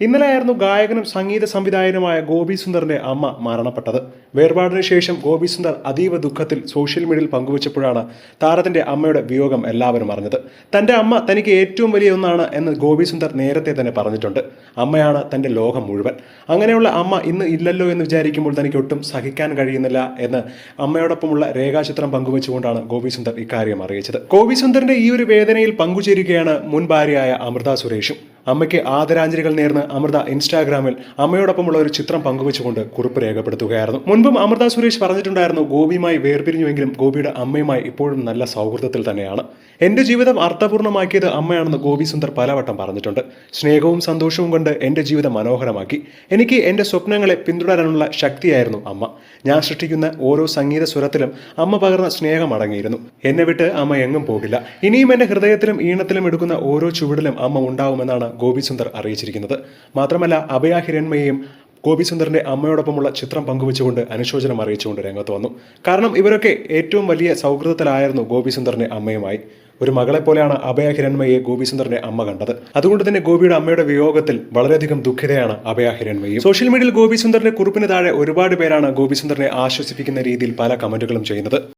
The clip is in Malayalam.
ഇന്നലെയായിരുന്നു ഗായകനും സംഗീത സംവിധായകനുമായ ഗോപി സുന്ദറിന്റെ അമ്മ മരണപ്പെട്ടത്. വേർപാടിന് ശേഷം ഗോപി സുന്ദർ അതീവ ദുഃഖത്തിൽ സോഷ്യൽ മീഡിയയിൽ പങ്കുവച്ചപ്പോഴാണ് താരത്തിന്റെ അമ്മയുടെ വിയോഗം എല്ലാവരും അറിഞ്ഞത്. തന്റെ അമ്മ തനിക്ക് ഏറ്റവും വലിയ ഒന്നാണ് എന്ന് ഗോപി സുന്ദർ നേരത്തെ തന്നെ പറഞ്ഞിട്ടുണ്ട്. അമ്മയാണ് തന്റെ ലോകം മുഴുവൻ. അങ്ങനെയുള്ള അമ്മ ഇന്ന് ഇല്ലല്ലോ എന്ന് വിചാരിക്കുമ്പോൾ തനിക്ക് ഒട്ടും സഹിക്കാൻ കഴിയുന്നില്ല എന്ന് അമ്മയോടൊപ്പമുള്ള രേഖാചിത്രം പങ്കുവച്ചുകൊണ്ടാണ് ഗോപി സുന്ദർ ഇക്കാര്യം അറിയിച്ചത്. ഗോപി സുന്ദറിന്റെ ഈ ഒരു വേദനയിൽ പങ്കുചേരുകയാണ് മുൻ ഭാര്യയായ അമൃത സുരേഷും. അമ്മയ്ക്ക് ആദരാഞ്ജലികൾ നേർന്ന് അമൃത ഇൻസ്റ്റാഗ്രാമിൽ അമ്മയോടൊപ്പമുള്ള ഒരു ചിത്രം പങ്കുവച്ചുകൊണ്ട് കുറിപ്പ് രേഖപ്പെടുത്തുകയായിരുന്നു. മുൻപും അമൃത സുരേഷ് പറഞ്ഞിട്ടുണ്ടായിരുന്നു ഗോപിയുമായി വേർപിരിഞ്ഞുവെങ്കിലും ഗോപിയുടെ അമ്മയുമായി ഇപ്പോഴും നല്ല സൗഹൃദത്തിൽ തന്നെയാണ്. എന്റെ ജീവിതം അർത്ഥപൂർണമാക്കിയത് അമ്മയാണെന്ന് ഗോപി സുന്ദർ പലവട്ടം പറഞ്ഞിട്ടുണ്ട്. സ്നേഹവും സന്തോഷവും കൊണ്ട് എന്റെ ജീവിതം മനോഹരമാക്കി. എനിക്ക് എന്റെ സ്വപ്നങ്ങളെ പിന്തുടരാനുള്ള ശക്തിയായിരുന്നു അമ്മ. ഞാൻ സൃഷ്ടിക്കുന്ന ഓരോ സംഗീത സ്വരത്തിലും അമ്മ പകർന്ന സ്നേഹം അടങ്ങിയിരുന്നു. എന്നെ വിട്ട് അമ്മ എങ്ങും പോകില്ല. ഇനിയും എന്റെ ഹൃദയത്തിലും ഈണത്തിലും എടുക്കുന്ന ഓരോ ചുവടിലും അമ്മ ഉണ്ടാവുമെന്നാണ് ഗോപി സുന്ദർ അറിയിച്ചിരിക്കുന്നത്. മാത്രമല്ല അഭയ ഹിരൺമയെയും ഗോപി സുന്ദറിന്റെ അമ്മയോടൊപ്പമുള്ള ചിത്രം പങ്കുവെച്ചുകൊണ്ട് അനുശോചനം അറിയിച്ചുകൊണ്ട് രംഗത്ത് വന്നു. കാരണം ഇവരൊക്കെ ഏറ്റവും വലിയ സൗഹൃദത്തിലായിരുന്നു ഗോപി സുന്ദറിന്റെ അമ്മയുമായി. ഒരു മകളെ പോലെയാണ് അഭയ ഹിരൺമയെ ഗോപി സുന്ദറിന്റെ അമ്മ കണ്ടത്. അതുകൊണ്ട് തന്നെ ഗോപിയുടെ അമ്മയുടെ വിയോഗത്തിൽ വളരെയധികം ദുഃഖിതയാണ് അഭയ സോഷ്യൽ മീഡിയയിൽ ഗോപി സുന്ദറിന്റെ കുറിപ്പിന് താഴെ ഒരുപാട് പേരാണ് ഗോപി സുന്ദറിനെ ആശ്വസിപ്പിക്കുന്ന രീതിയിൽ പല കമന്റുകളും ചെയ്യുന്നത്.